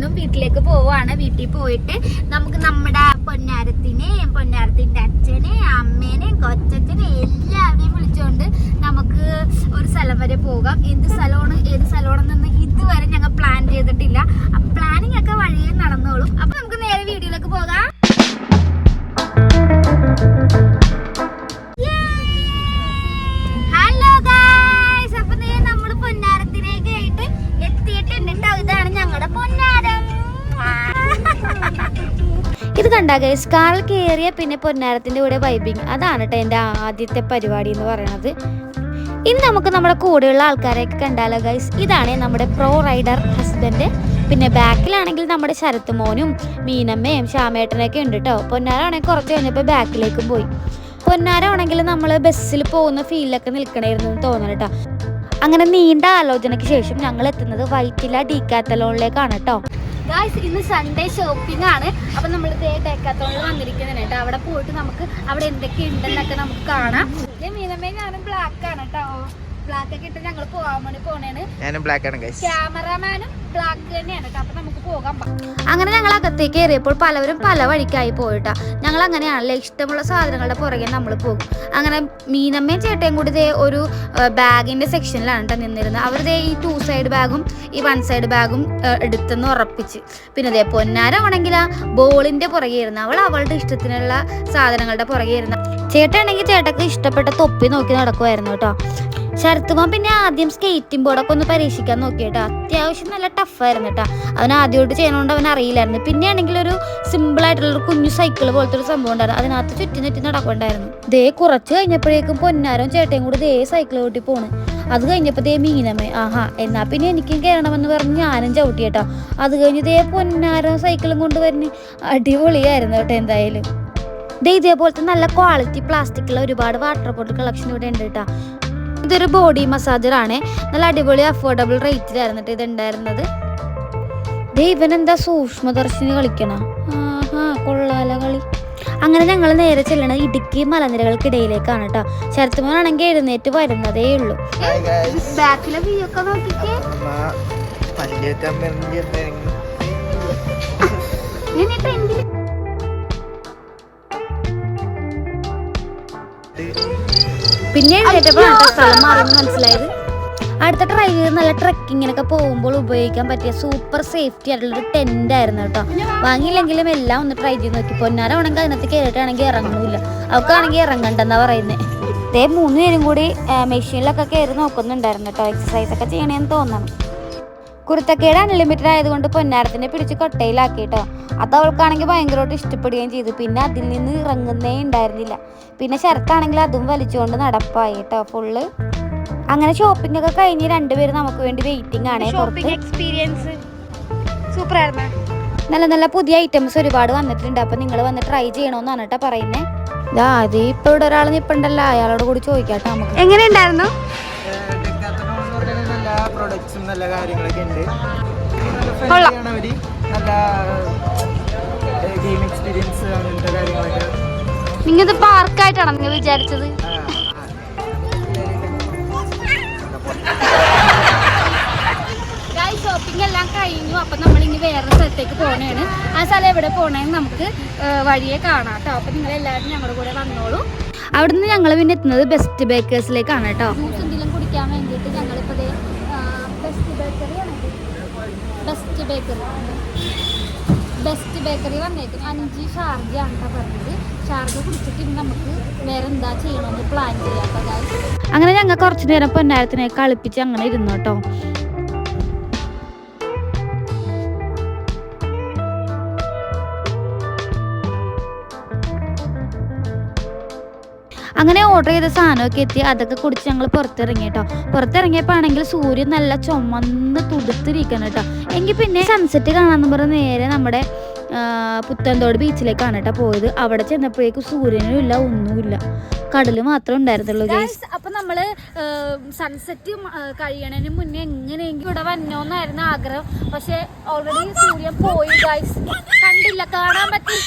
നിന്നും വീട്ടിലേക്ക് പോവാണ്. വീട്ടിൽ പോയിട്ട് നമുക്ക് നമ്മുടെ പൊന്നാരത്തിനെയും പൊന്നാരത്തിന്റെ അച്ഛനെ അമ്മേനെയും കൊച്ചച്ഛനെയും എല്ലാവരെയും വിളിച്ചുകൊണ്ട് നമുക്ക് ഒരു സ്ഥലം വരെ പോകാം. എന്ത് സ്ഥലമാണ് ഏത് സ്ഥലമാണെന്നൊന്നും ഇതുവരെ ഞങ്ങൾ പ്ലാൻ ചെയ്തിട്ടില്ല. പ്ലാനിങ് ഒക്കെ വഴിയേ നടന്നോളും. അപ്പൊ നമുക്ക് നേരെ വീഡിയോയിലേക്ക് പോകാം. ഇത് കണ്ട ഗൈസ് കാറിൽ കയറിയ പിന്നെ പൊന്നാരത്തിന്റെ കൂടെ വൈബിങ് അതാണ് കേട്ടോ എന്റെ ആദ്യത്തെ പരിപാടി എന്ന് പറയുന്നത് ഇനി നമുക്ക് നമ്മുടെ കൂടെയുള്ള ആൾക്കാരെയൊക്കെ കണ്ടാലോ ഗൈസ് ഇതാണ് നമ്മുടെ പ്രോ റൈഡർ ഹസ്ബൻഡ് പിന്നെ ബാക്കിലാണെങ്കിൽ നമ്മുടെ ശരത്ത് മോനും മീനമ്മയും ശ്യാമേട്ടനൊക്കെ ഉണ്ട് കേട്ടോ പൊന്നാരാണെങ്കിൽ കുറച്ച് കഴിഞ്ഞപ്പോൾ ബാക്കിലേക്കും പോയി. പൊന്നാരാണെങ്കിൽ നമ്മൾ ബസ്സിൽ പോകുന്ന ഫീലിലൊക്കെ നിൽക്കണമായിരുന്നു എന്ന് തോന്നണം കേട്ടോ അങ്ങനെ നീണ്ട ആലോചനയ്ക്ക് ശേഷം ഞങ്ങൾ എത്തുന്നത് വൈറ്റില ഡീക്കാത്തലോണിലേക്കാണ് കേട്ടോ ഗായ്സ് ഇന്ന് സൺഡേ ഷോപ്പിംഗ് ആണ്. അപ്പൊ നമ്മൾ ഇതേ വന്നിരിക്കുന്നുണ്ട് കേട്ടോ. അവിടെ പോയിട്ട് നമുക്ക് അവിടെ എന്തൊക്കെ ഉണ്ടെന്നൊക്കെ നമുക്ക് കാണാം. ഇത് മീനമ്മേ ഞാനും ബ്ലാക്ക് ആണ് കേട്ടോ. ബ്ലാക്ക് ഒക്കെ ഇട്ട് ഞങ്ങൾ പോകാൻ വേണ്ടി പോണേണ്. ഞാനും ബ്ലാക്ക് ആണ് ക്യാമറാമാനും ബ്ലാക്ക് തന്നെയാണ്. കേട്ടോ അപ്പൊ നമുക്ക് പോകാം അങ്ങനെ ഞങ്ങൾ അകത്തേക്ക് കയറിയപ്പോൾ പലവരും പല വഴിക്കായി പോയിട്ടാ. ഞങ്ങൾ അങ്ങനെയാണല്ലേ ഇഷ്ടമുള്ള സാധനങ്ങളുടെ പുറകെ നമ്മൾ പോകും. അങ്ങനെ മീനമ്മയും ചേട്ടയും കൂടി ദേ ഒരു ബാഗിന്റെ സെക്ഷനിലാണ് കേട്ടോ നിന്നിരുന്നത്. അവർ ദേ ഈ ടു സൈഡ് ബാഗും ഈ വൺ സൈഡ് ബാഗും എടുത്തെന്ന് ഉറപ്പിച്ച്. പിന്നെ ദേ പൊന്നാരാണെങ്കിൽ ആ ബോളിന്റെ പുറകെ ഇരുന്ന് അവൾ അവളുടെ ഇഷ്ടത്തിനുള്ള സാധനങ്ങളുടെ പുറകെ ഇരുന്ന. ചേട്ടനാണെങ്കിൽ ചേട്ടക്ക് ഇഷ്ടപ്പെട്ട തൊപ്പി നോക്കി നടക്കുമായിരുന്നു കേട്ടോ ശരത്തുമാൻ പിന്നെ ആദ്യം സ്കേറ്റിംഗ് ബോർഡൊക്കെ ഒന്ന് പരീക്ഷിക്കാൻ നോക്കി കേട്ടോ അത്യാവശ്യം നല്ല ടഫായിരുന്നു കേട്ടോ. അവൻ ആദ്യമായിട്ട് ചെയ്യണോണ്ട് അവൻ അറിയില്ലായിരുന്നു. പിന്നെ ആണെങ്കിൽ ഒരു സിമ്പിൾ ആയിട്ടുള്ള ഒരു കുഞ്ഞു സൈക്കിൾ പോലത്തെ ഒരു സംഭവം ഉണ്ടായിരുന്നു. അതിനകത്ത് ചുറ്റി ചുറ്റി നടക്കണ്ടായിരുന്നു ദേ കുറച്ച് കഴിഞ്ഞപ്പോഴേക്കും പൊന്നാരും ചേട്ടയും കൂടി ദേ സൈക്കിൾ കൂട്ടി പോണ്. അത് കഴിഞ്ഞപ്പോൾ ദേ മീനമ്മേ ആഹാ എന്നാ പിന്നെ എനിക്കും കയറണമെന്ന് പറഞ്ഞ് ഞാനും ചവിട്ടി കേട്ടോ. അത് കഴിഞ്ഞ് ദേ പൊന്നാരം സൈക്കിളും കൊണ്ടുവരുന്ന. അടിപൊളിയായിരുന്നു കേട്ടോ എന്തായാലും. ദേ ഇതേപോലത്തെ നല്ല ക്വാളിറ്റി പ്ലാസ്റ്റിക്കുള്ള ഒരുപാട് വാട്ടർ ബോട്ടിൽ കളക്ഷൻ ഇവിടെ ഉണ്ട് കേട്ടോ. ഇതൊരു ബോഡി മസാജറാണ് ആണ്. നല്ല അടിപൊളി അഫോർഡബിൾ റേറ്റിലായിരുന്നു ഇത് ഉണ്ടായിരുന്നത് ദേ ഇവനെന്താ സൂക്ഷ്മദർശിനി കളിക്കണ? ആഹാ കൊള്ളാല കളി. അങ്ങനെ ഞങ്ങൾ നേരെ ചെല്ലണത് ഇടുക്കി മലനിരകൾക്കിടയിലേക്കാണ് കേട്ടോ ശരത്തുമോനാണെങ്കിൽ എഴുന്നേറ്റ് വരുന്നതേ ഉള്ളൂ. ബാക്കിലെ വ്യൂ ഒക്കെ നോക്കിക്കേ. അമ്മ പിന്നെ എഴുന്നേറ്റപ്പോഴാണ് സ്ഥലം മാറിയെന്ന് മനസ്സിലായത്? അടുത്ത ട്രൈ ചെയ്ത് നല്ല ട്രക്കിങ്ങിനൊക്കെ പോകുമ്പോൾ ഉപയോഗിക്കാൻ പറ്റിയ സൂപ്പർ സേഫ്റ്റി ആയിട്ടുള്ള ഒരു ടെന്റ് ആയിരുന്നു കേട്ടോ. വാങ്ങിയില്ലെങ്കിലും എല്ലാം ഒന്ന് ട്രൈ ചെയ്ത് നോക്കി. പൊന്നാരാണെങ്കിൽ അതിനകത്ത് കയറിയിട്ടാണെങ്കിൽ ഇറങ്ങൂല അവൾക്കാണെങ്കിൽ ഇറങ്ങണ്ടെന്നാ പറയുന്നത് ഇതേ മൂന്ന് പേരും കൂടി മെഷീനിലൊക്കെ കയറി നോക്കുന്നുണ്ടായിരുന്നു കേട്ടോ. എക്സസൈസ് ഒക്കെ ചെയ്യണേന്ന് തോന്നണം. കുരുത്തക്കേട് അൺലിമിറ്റഡ് ആയതുകൊണ്ട് പൊന്നാരത്തിനെ പിടിച്ച് കൊട്ടയിലാക്കി കേട്ടോ അത് അവൾക്കാണെങ്കിൽ ഭയങ്കരമായിട്ട് ഇഷ്ടപ്പെടുകയും ചെയ്തു. പിന്നെ അതിൽ നിന്ന് ഇറങ്ങുന്നേ ഉണ്ടായിരുന്നില്ല. പിന്നെ ശരത്താണെങ്കിൽ അതും വലിച്ചുകൊണ്ട് നടപ്പായി കേട്ടോ ഫുള്ള് അങ്ങനെ ഷോപ്പിംഗ് ഒക്കെ കഴിഞ്ഞ് രണ്ടുപേരും നമുക്ക് വേണ്ടി വെയിറ്റിംഗ് ആണ് പുറത്ത്. എക്സ്പീരിയൻസ് സൂപ്പർ ആയിരുന്നു. നല്ല നല്ല പുതിയ ഐറ്റംസ് ഒരുപാട് വന്നിട്ടുണ്ട്. അപ്പൊ നിങ്ങൾ വന്ന് ട്രൈ ചെയ്യണമെന്നാണ് കേട്ടോ പറയുന്നത് ഇതാ അത് ഇപ്പൊ ഇവിടെ ഒരാൾ നിപ്പുണ്ടല്ലോ. അയാളോട് കൂടി ചോദിക്കാട്ടോ നമുക്ക്. എങ്ങനെ ഉണ്ടായിരുന്നു? നല്ല പ്രൊഡക്ട്സും നല്ല കാര്യങ്ങളൊക്കെ ഉണ്ട്. അവർ. നല്ല ഗെയിം എക്സ്പീരിയൻസ് അങ്ങനത്തെ കാര്യങ്ങളൊക്കെ. നിങ്ങത് പാർക്കായിട്ടാണോ നിങ്ങൾ വിചാരിച്ചത്? ഷോപ്പിംഗ് എല്ലാം കഴിഞ്ഞു. അപ്പൊ നമ്മൾ ഇനി വേറെ സ്ഥലത്തേക്ക് പോണേണ്. ആ സ്ഥലം എവിടെ പോണേന്ന് നമുക്ക് വഴിയെ കാണാം കേട്ടോ. അപ്പൊ നിങ്ങൾ എല്ലാവരും ഞങ്ങളുടെ കൂടെ വന്നോളൂ. അവിടുന്ന് ഞങ്ങൾ പിന്നെ എത്തുന്നത് ബെസ്റ്റ് ബേക്കേഴ്സിലേക്കാണ് കേട്ടോ. ജ്യൂസ് എന്തെങ്കിലും കുടിക്കാൻ വേണ്ടിയിട്ട് ബേക്കറി ബെസ്റ്റ് ബേക്കറി വന്നേക്കും അഞ്ച് ഷാർജ ആണ് പറഞ്ഞത്. ഷാർജ കുടിച്ചിട്ട് നമുക്ക് വേറെ എന്താ ചെയ്യണമെന്ന് പ്ലാൻ ചെയ്യാം അങ്ങനെ ഞങ്ങൾ കുറച്ച് നേരം പൊന്നാരത്തിനെ കളിപ്പിച്ച് അങ്ങനെ ഇരുന്നു കേട്ടോ. അങ്ങനെ ഓർഡർ ചെയ്ത സാധനമൊക്കെ എത്തി. അതൊക്കെ കുടിച്ച് ഞങ്ങൾ പുറത്തിറങ്ങി കേട്ടോ പുറത്തിറങ്ങിയപ്പോൾ ആണെങ്കിൽ സൂര്യൻ നല്ല ചുമന്ന് തുടുത്തിരിക്കണം കേട്ടോ എങ്കിൽ പിന്നെ സൺസെറ്റ് കാണാമെന്ന് പറഞ്ഞ് നേരെ നമ്മുടെ പുത്തൻതോട് ബീച്ചിലേക്കാണ് കേട്ടോ പോയത്. അവിടെ ചെന്നപ്പോഴേക്കും സൂര്യനും ഇല്ല ഒന്നുമില്ല കടൽ മാത്രമേ ഉണ്ടായിരുന്നുള്ളൂ അപ്പൊ നമ്മൾ സൺസെറ്റ് കഴിയണതിന് മുന്നേ എങ്ങനെയെങ്കിലും ഇവിടെ വന്നോന്നായിരുന്നു ആഗ്രഹം. പക്ഷെ ഓൾറെഡി സൂര്യൻ പോയി ഗൈസ് കണ്ടില്ല കാണാൻ പറ്റി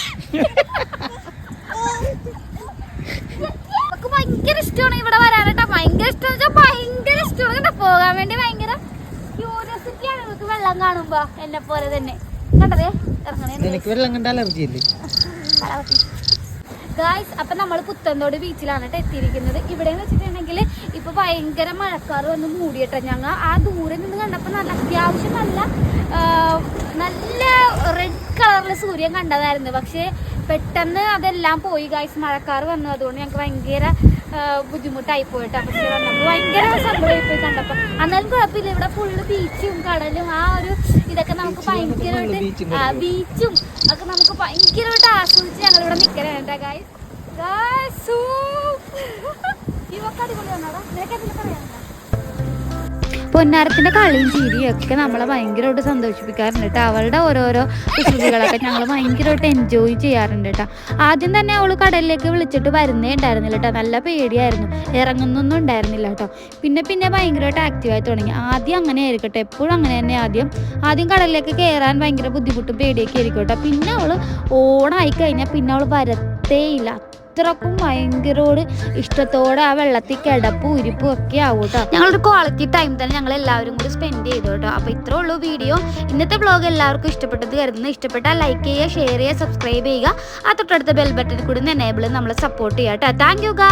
നമുക്ക് ഭയങ്കര ഇഷ്ടമാണ് ഇവിടെ വരാനായിട്ട് ഭയങ്കര ഇഷ്ടം വെച്ചാൽ ഭയങ്കര ഇഷ്ടമാണ് കേട്ടോ പോകാൻ വേണ്ടി ഭയങ്കര ക്യൂരിയോസിറ്റി ആണ് നമുക്ക് വെള്ളം കാണുമ്പോ എന്നെ പോലെ തന്നെ. കണ്ടതേ? ഇറങ്ങണേ നിനക്ക് വെള്ളം കണ്ട അലർജി ഇല്ലേ? ഗായ്സ് അപ്പൊ നമ്മൾ പുത്തന്തോട് ബീച്ചിലാണ് കേട്ടോ എത്തിയിരിക്കുന്നത്. ഇവിടെ എന്ന് വെച്ചിട്ടുണ്ടെങ്കിൽ ഇപ്പൊ ഭയങ്കര മഴക്കാറ് വന്ന് മൂടിയിട്ടോ ഞങ്ങൾ ആ ദൂരെ നിന്ന് കണ്ടപ്പോ നല്ല അത്യാവശ്യം നല്ല നല്ല റെഡ് കളറിലെ സൂര്യൻ കണ്ടതായിരുന്നു. പക്ഷേ പെട്ടെന്ന് അതെല്ലാം പോയി ഗായ്സ് മഴക്കാറ് വന്നു. അതുകൊണ്ട് ഞങ്ങൾക്ക് ഭയങ്കര ബുദ്ധിമുട്ടായി പോയിട്ടോ. പക്ഷേ വന്നപ്പോൾ ഭയങ്കര സങ്കടമായി പോയി കണ്ടപ്പോൾ എന്നാലും കുഴപ്പമില്ല ഇവിടെ ഫുള്ള് ബീച്ചും കടലും ആ ഒരു ഇതൊക്കെ നമുക്ക് ഭയങ്കരമായിട്ട്. ബീച്ചും ഒക്കെ നമുക്ക് ഭയങ്കരമായിട്ട് ആസ്വദിച്ച് ഞങ്ങൾ ഇവിടെ നിൽക്കണേട്ടാ ഗായ്സ് ഇവക്ക് അടിപൊളിയാണോടാ നിനക്ക് എന്തെങ്കിലും പറയാനുണ്ടോ? പൊന്നാരത്തിന്റെ കളിയും ചിരിയും ഒക്കെ നമ്മളെ ഭയങ്കരമായിട്ട് സന്തോഷിപ്പിക്കാറുണ്ട് കേട്ടോ. അവളുടെ ഓരോരോ കുസൃതികളൊക്കെ ഞങ്ങൾ ഭയങ്കരമായിട്ട് എൻജോയ് ചെയ്യാറുണ്ട് കേട്ടോ. ആദ്യം തന്നെ അവൾ കടലിലേക്ക് വിളിച്ചിട്ട് വരുന്നേ ഉണ്ടായിരുന്നില്ല കേട്ടോ. നല്ല പേടിയായിരുന്നു. ഇറങ്ങുന്നൊന്നും ഉണ്ടായിരുന്നില്ല കേട്ടോ. പിന്നെ പിന്നെ ഭയങ്കരമായിട്ട് ആക്റ്റീവായി തുടങ്ങി. ആദ്യം അങ്ങനെ ആയിരിക്കട്ടെ. എപ്പോഴും അങ്ങനെ തന്നെ ആദ്യം. ആദ്യം കടലിലേക്ക് കയറാൻ ഭയങ്കര ബുദ്ധിമുട്ടും പേടിയൊക്കെ ആയിരിക്കും കേട്ടോ. പിന്നെ അവൾ ഓണായി കഴിഞ്ഞാൽ പിന്നെ അവൾ വരത്തേയില്ല. അത്രക്കും ഭയങ്കരോട് ഇഷ്ടത്തോടെ ആ വെള്ളത്തിൽ കിടപ്പും ഉരിപ്പും ഒക്കെ ആവും കേട്ടോ ഞങ്ങളൊരു ക്വാളിറ്റി ടൈം തന്നെ ഞങ്ങൾ എല്ലാവരും കൂടി സ്പെൻഡ് ചെയ്തു കേട്ടോ അപ്പോൾ ഇത്രേ ഉള്ളൂ വീഡിയോ ഇന്നത്തെ ബ്ലോഗ് എല്ലാവർക്കും ഇഷ്ടപ്പെട്ടത് കരുതുന്നു. ഇഷ്ടപ്പെട്ടാൽ ലൈക്ക് ചെയ്യുക ഷെയർ ചെയ്യുക സബ്സ്ക്രൈബ് ചെയ്യുക. ആ തൊട്ടടുത്ത ബെൽ ബട്ടണിൽ കൂടി എനേബിൾ നമ്മളെ സപ്പോർട്ട് ചെയ്യാട്ടോ കേട്ടോ താങ്ക് യു ഗാ